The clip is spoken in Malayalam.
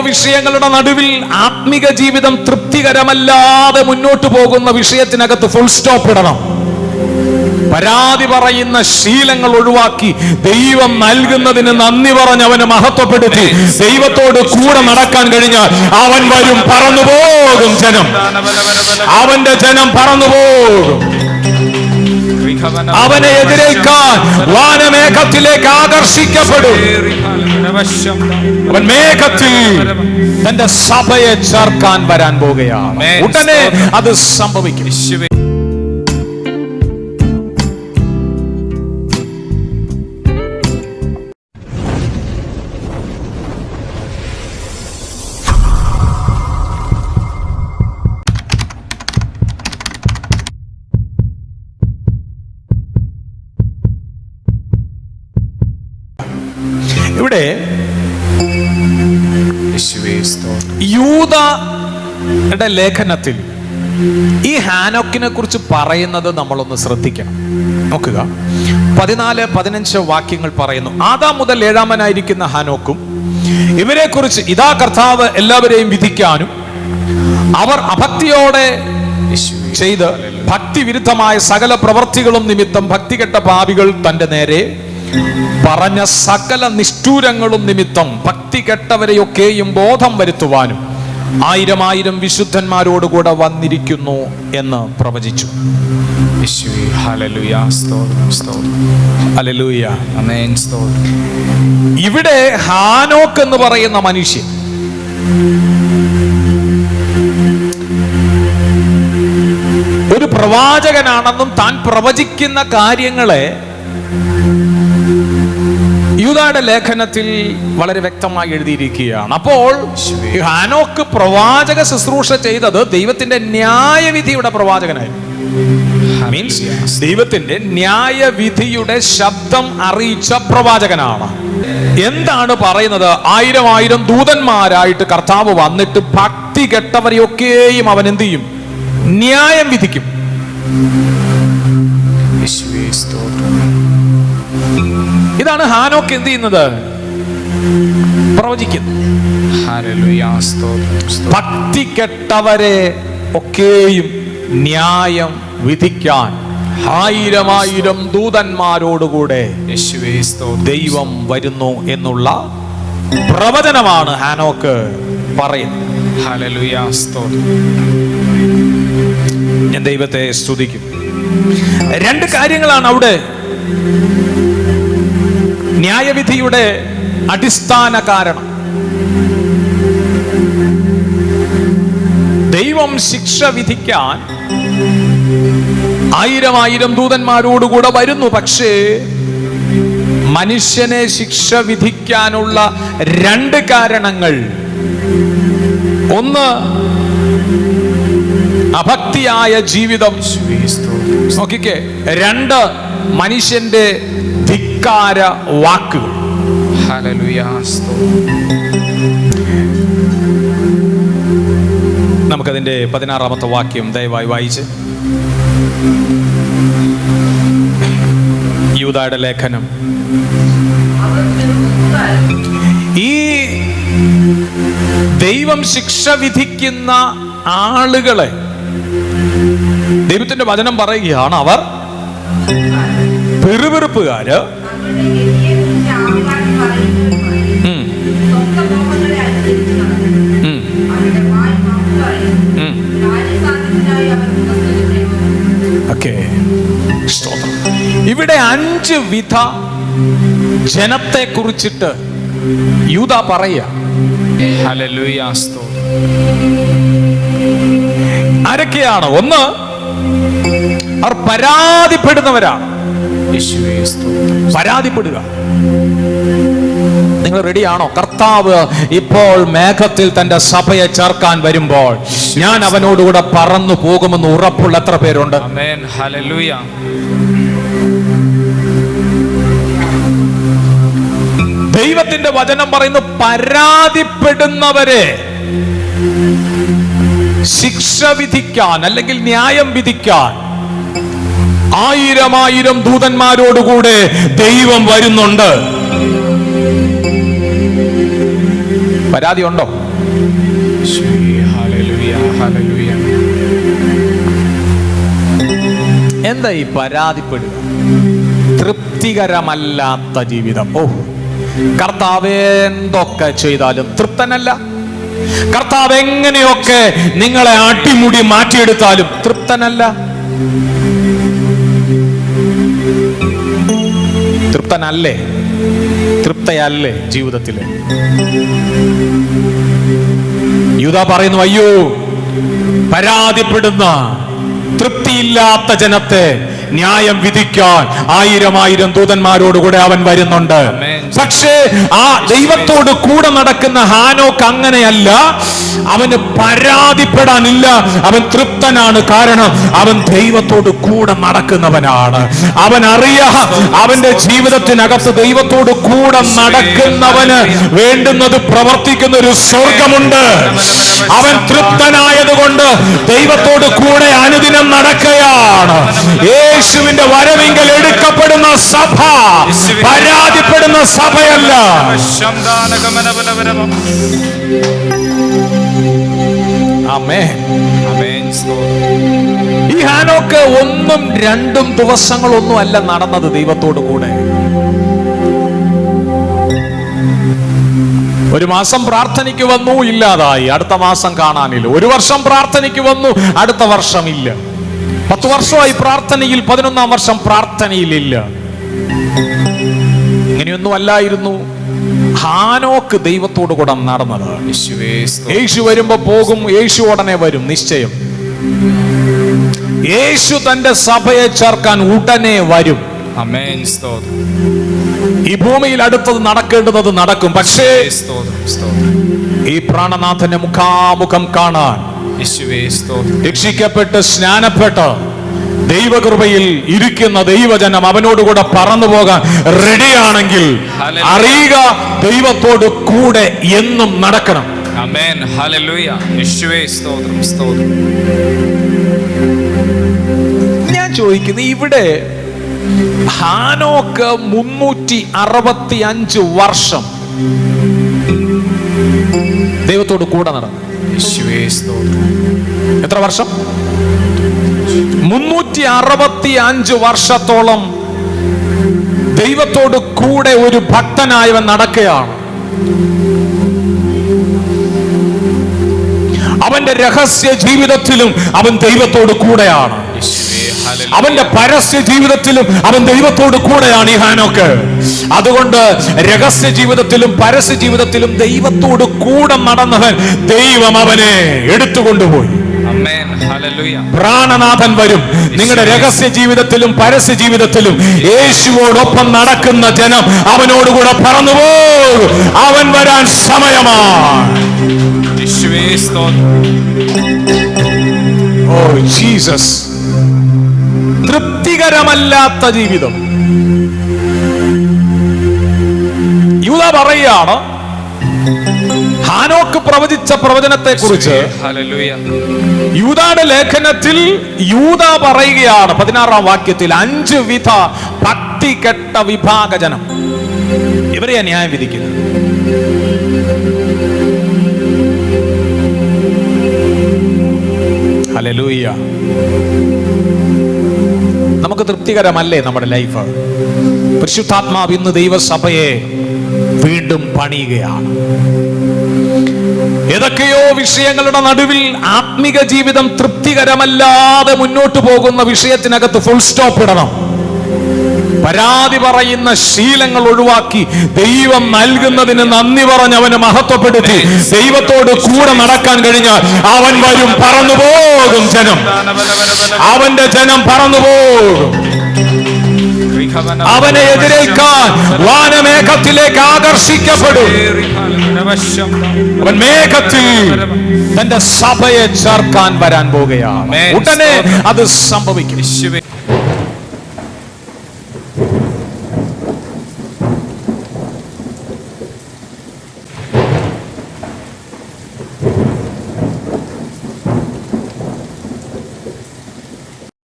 വിഷയങ്ങളുടെ നടുവിൽ ആത്മിക ജീവിതം തൃപ്തികരമല്ലാതെ മുന്നോട്ട് പോകുന്ന വിഷയത്തിനകത്ത് ഫുൾ സ്റ്റോപ്പ് ഇടണം. പരാതി പറയുന്ന ശീലങ്ങൾ ഒഴിവാക്കി ദൈവം നൽകുന്നതിന് നന്ദി പറഞ്ഞ് അവന് മഹത്വപ്പെടുത്തി. ദൈവത്തോട് കൂടെ നടക്കാൻ കഴിഞ്ഞാൽ അവൻ വരും പറന്നുപോകും ജനം. അവന്റെ ജനം പറന്നുപോകും. അവനെ എതിരേൽക്കാൻ വാനമേഘത്തിലേക്ക് ആകർഷിക്കപ്പെടും. അവൻ മേഘത്തിൽ തന്റെ സഭയെ ചേർക്കാൻ വരാൻ പോകുകയാണ്. ഉടനെ അത് സംഭവിക്കും. ഇവിടെ യൂതയുടെ ലേഖനത്തിൽ ഈ ഹാനോക്കിനെ കുറിച്ച് പറയുന്നത് നമ്മളൊന്ന് ശ്രദ്ധിക്കണം. നോക്കുക. പതിനാല് പതിനഞ്ച് വാക്യങ്ങൾ പറയുന്നു. ആദാം മുതൽ ഏഴാമനായിരിക്കുന്ന ഹാനോക്കും ഇവരെ കുറിച്ച് ഇതാ കർത്താവ് എല്ലാവരെയും വിധിക്കാനും അവർ അഭക്തിയോടെ ചെയ്ത് ഭക്തി വിരുദ്ധമായ സകല പ്രവർത്തികളും നിമിത്തം ഭക്തികെട്ട പാപികൾ തന്റെ നേരെ പറഞ്ഞ സകല നിഷ്ഠൂരങ്ങളും നിമിത്തം ഭക്തി കെട്ടവരെയൊക്കെയും ബോധം വരുത്തുവാനും ആയിരം ആയിരം വിശുദ്ധന്മാരോടുകൂടെ വന്നിരിക്കുന്നു എന്ന് പ്രവചിച്ചു. ഇവിടെ ഹാനോക്ക് എന്ന് പറയുന്ന മനുഷ്യൻ. ഒരു പ്രവാചകനാണെന്നും താൻ പ്രവചിക്കുന്ന കാര്യങ്ങളെ യൂദായുടെ ലേഖനത്തിൽ വളരെ വ്യക്തമായി എഴുതിയിരിക്കുകയാണ്. അപ്പോൾ ഹാനോക്ക് പ്രവാചക ശുശ്രൂഷ ചെയ്തത് ദൈവത്തിന്റെ ന്യായവിധിയുടെ പ്രവാചകനായിരുന്നു. മീൻസ് ദൈവത്തിന്റെ ന്യായവിധിയുടെ ശബ്ദം അറിയിച്ച പ്രവാചകനാണ്. എന്താണ് പറയുന്നത്? ആയിരം ആയിരം ദൂതന്മാരായിട്ട് കർത്താവ് വന്നിട്ട് ഭക്തി കെട്ടവരെയൊക്കെയും അവൻ എന്ത് ചെയ്യും? ന്യായം വിധിക്കും. ഇതാണ് ഹാനോക്ക് എന്ത് ചെയ്യുന്നത്? പ്രവചിക്കുന്നു. ഭക്തി കെട്ടവരെ ഒക്കെയും ന്യായം വിധിക്കാൻ ആയിരമായിരം ആയിരം ദൂതന്മാരോടുകൂടെ ദൈവം വരുന്നു എന്നുള്ള പ്രവചനമാണ് ഹാനോക്ക് പറയുന്നത്. ഞാൻ ദൈവത്തെ സ്തുതിക്കും രണ്ട് കാര്യങ്ങളാണ് അവിടെ. ന്യായവിധിയുടെ അടിസ്ഥാന കാരണം. ദൈവം ശിക്ഷ വിധിക്കാൻ ആയിരം ആയിരം ദൂതന്മാരോടുകൂടെ വരുന്നു. പക്ഷേ മനുഷ്യനെ ശിക്ഷ വിധിക്കാനുള്ള രണ്ട് കാരണങ്ങൾ. ഒന്ന് അഭക്തിയായ ജീവിതം. നോക്കിക്കേ രണ്ട് മനുഷ്യന്റെ ധിക്കാര വാക്കുകൾ. നമുക്കതിന്റെ പതിനാറാമത്തെ വാക്യം ദയവായി വായിച്ച്. യൂതായുടെ ലേഖനം. ഈ ദൈവം ശിക്ഷ വിധിക്കുന്ന ആളുകളെ ദൈവത്തിന്റെ വചനം പറയുകയാണ് അവർ. പിറുപിറുപ്പുകാര്. സ്തോത്രം. ഇവിടെ അഞ്ച് വിധ ജനത്തെ കുറിച്ചിട്ട് യൂത പറയുക. ആരൊക്കെയാണ്? ഒന്ന് അവർ പരാതിപ്പെടുന്നവരാണ്. പരാതിപ്പെടുക. നിങ്ങൾ റെഡിയാണോ കർത്താവ് ഇപ്പോൾ മേഘത്തിൽ തന്റെ സഭയെ ചേർക്കാൻ വരുമ്പോൾ ഞാൻ അവനോടുകൂടെ പറന്നു പോകുമെന്ന് ഉറപ്പുള്ള എത്ര പേരുണ്ട്? ദൈവത്തിന്റെ വചനം പറയുന്നു പരാതിപ്പെടുന്നവരെ ശിക്ഷ വിധിക്കാൻ അല്ലെങ്കിൽ ന്യായം വിധിക്കാൻ ആയിരം ആയിരം ദൂതന്മാരോടുകൂടെ ദൈവം വരുന്നുണ്ട്. പരാതി ഉണ്ടോ? എന്താ ഈ പരാതിപ്പെടുക? തൃപ്തികരമല്ലാത്ത ജീവിതം. ഓ കർത്താവ് എന്തൊക്കെ ചെയ്താലും തൃപ്തനല്ല. കർത്താവ് എങ്ങനെയൊക്കെ നിങ്ങളെ അടിമുടി മാറ്റിയെടുത്താലും തൃപ്തനല്ല. തൃപ്തനല്ലേ? തൃപ്തയല്ലേ ജീവിതത്തിൽ യൂത പറയുന്നു അയ്യോ പരാതിപ്പെടുന്ന തൃപ്തിയില്ലാത്ത ജനത്തെ ന്യായം വിധിക്കാൻ ആയിരം ആയിരം ദൂതന്മാരോടുകൂടെ അവൻ വരുന്നുണ്ട്. പക്ഷേ ആ ദൈവത്തോട് കൂടെ നടക്കുന്ന ഹാനോക്ക് അങ്ങനെയല്ല. അവന് പരാതിപ്പെടാനില്ല. അവൻ തൃപ്തനാണ്. കാരണം അവൻ ദൈവത്തോട് കൂടെ നടക്കുന്നവനാണ്. അവൻ അറിയ അവന്റെ ജീവിതത്തിനകത്ത് ദൈവത്തോട് കൂടെ നടക്കുന്നവന് വേണ്ടുന്നത് പ്രവർത്തിക്കുന്ന ഒരു സ്വർഗമുണ്ട് അവൻ തൃപ്തനായതുകൊണ്ട് ദൈവത്തോട് കൂടെ അനുദിനം നടക്കുകയാണ്. യേശുവിന്റെ വരവിങ്കൽ എടുക്കപ്പെടുന്ന സഭ പരാതിപ്പെടുന്ന സഭയല്ല. ഈ ഹാനോക്ക് ഒന്നും രണ്ടും ദിവസങ്ങളൊന്നും അല്ല നടന്നത് ദൈവത്തോടു കൂടെ. ഒരു മാസം പ്രാർത്ഥനയ്ക്ക് വന്നു ഇല്ലാതായി. അടുത്ത മാസം കാണാനില്ല. ഒരു വർഷം പ്രാർത്ഥനയ്ക്ക് വന്നു അടുത്ത വർഷം ഇല്ല പത്ത് വർഷമായി പ്രാർത്ഥനയിൽ പതിനൊന്നാം വർഷം പ്രാർത്ഥനയിലില്ല. ഇങ്ങനെയൊന്നും അല്ലായിരുന്നു ഹാനോക്ക് ദൈവത്തോട് കൂടെ നടന്നത്. യേശു വരുമ്പോ പോകും യേശു ഉടനെ വരും നിശ്ചയം. യേശു തന്റെ സഭയെ ചേർക്കാൻ ഉടനെ വരും. ഈ ഭൂമിയിൽ അടുത്തത് നടക്കേണ്ടത് നടക്കും. പക്ഷേ ഈ പ്രാണനാഥന്റെ മുഖാമുഖം കാണാൻ രക്ഷിക്കപ്പെട്ട് സ്നാനപ്പെട്ട് ദൈവകൃപയിൽ ഇരിക്കുന്ന ദൈവജനം അവനോടുകൂടെ പറന്നു പോകാൻ റെഡിയാണെങ്കിൽ. അറിയുക ദൈവത്തോട് കൂടെ എന്നും നടക്കണം. ആമേൻ ഹല്ലേലൂയ യേശുവേ സ്തോത്രം സ്തോത്രം. ഞാൻ ചോദിക്കുന്നു ഇവിടെ ഹാനോക്ക് മുന്നൂറ്റി അറുപത്തി അഞ്ച് വർഷം ദൈവത്തോട് കൂടെ നടന്നു. യേശുവേ സ്തോത്രം. എത്ര വർഷം? മുന്നൂറ്റി അറുപത്തി അഞ്ച് വർഷത്തോളം ദൈവത്തോട് കൂടെ ഒരു ഭക്തനായവൻ നടക്കുകയാണ്. അവന്റെ രഹസ്യ ജീവിതത്തിലും അവൻ ദൈവത്തോട് കൂടെയാണ്. അവന്റെ പരസ്യ ജീവിതത്തിലും അവൻ ദൈവത്തോട് കൂടെയാണ് ഈ ഹാനോക്ക്. അതുകൊണ്ട് രഹസ്യ ജീവിതത്തിലും പരസ്യ ജീവിതത്തിലും ദൈവത്തോട് കൂടെ നടന്നവൻ ദൈവം അവനെ എടുത്തുകൊണ്ടുപോയി. പ്രാണനാഥൻ വരും. നിങ്ങളുടെ രഹസ്യ ജീവിതത്തിലും പരസ്യ ജീവിതത്തിലും യേശുവോടൊപ്പം നടക്കുന്ന ജനം അവനോടുകൂടെ പറന്നുപോകും. അവൻ വരാൻ സമയമാണ്. Oh Jesus. തൃപ്തികരമല്ലാത്ത ജീവിതം. യുവ പറയുകയാണ് ഹാനോക്ക് പ്രവചിച്ച പ്രവചനത്തെ കുറിച്ച് യൂതയുടെ ലേഖനത്തിൽ യൂത പറയുകയാണ് പതിനാറാം വാക്യത്തിൽ അഞ്ച് വിധ ഭക്തി കെട്ട വിഭാഗജനം. ഇവരെയാ ന്യായം വിധിക്കുന്നത്? ഹലലൂയ്യ നമുക്ക് തൃപ്തികരമല്ലേ നമ്മുടെ ലൈഫ്? പരിശുദ്ധാത്മാവ് ഇന്ന് ദൈവസഭയെ വീണ്ടും പണിയുകയാണ്. ഏതൊക്കെയോ വിഷയങ്ങളുടെ നടുവിൽ ആത്മിക ജീവിതം തൃപ്തികരമല്ലാതെ മുന്നോട്ട് പോകുന്ന വിഷയത്തിനകത്ത് ഫുൾ സ്റ്റോപ്പ് ഇടണം. പരാതി പറയുന്ന ശീലങ്ങൾ ഒഴിവാക്കി ദൈവം നൽകുന്നതിന് നന്ദി പറഞ്ഞ് അവന് മഹത്വപ്പെടുത്തി. ദൈവത്തോട് കൂടെ നടക്കാൻ കഴിഞ്ഞാൽ അവൻ വരും പറന്നുപോകും ജനം. അവന്റെ ജനം പറന്നുപോകും. അവനെ എതിരേൽക്കാൻ വാനമേഘത്തിലേക്ക് ആകർഷിക്കപ്പെടും. അവൻ മേഘത്തിൽ തന്റെ സഭയെ ചേർക്കാൻ വരാൻ പോകുകയാണ് ഉടനെ അത് സംഭവിക്കും.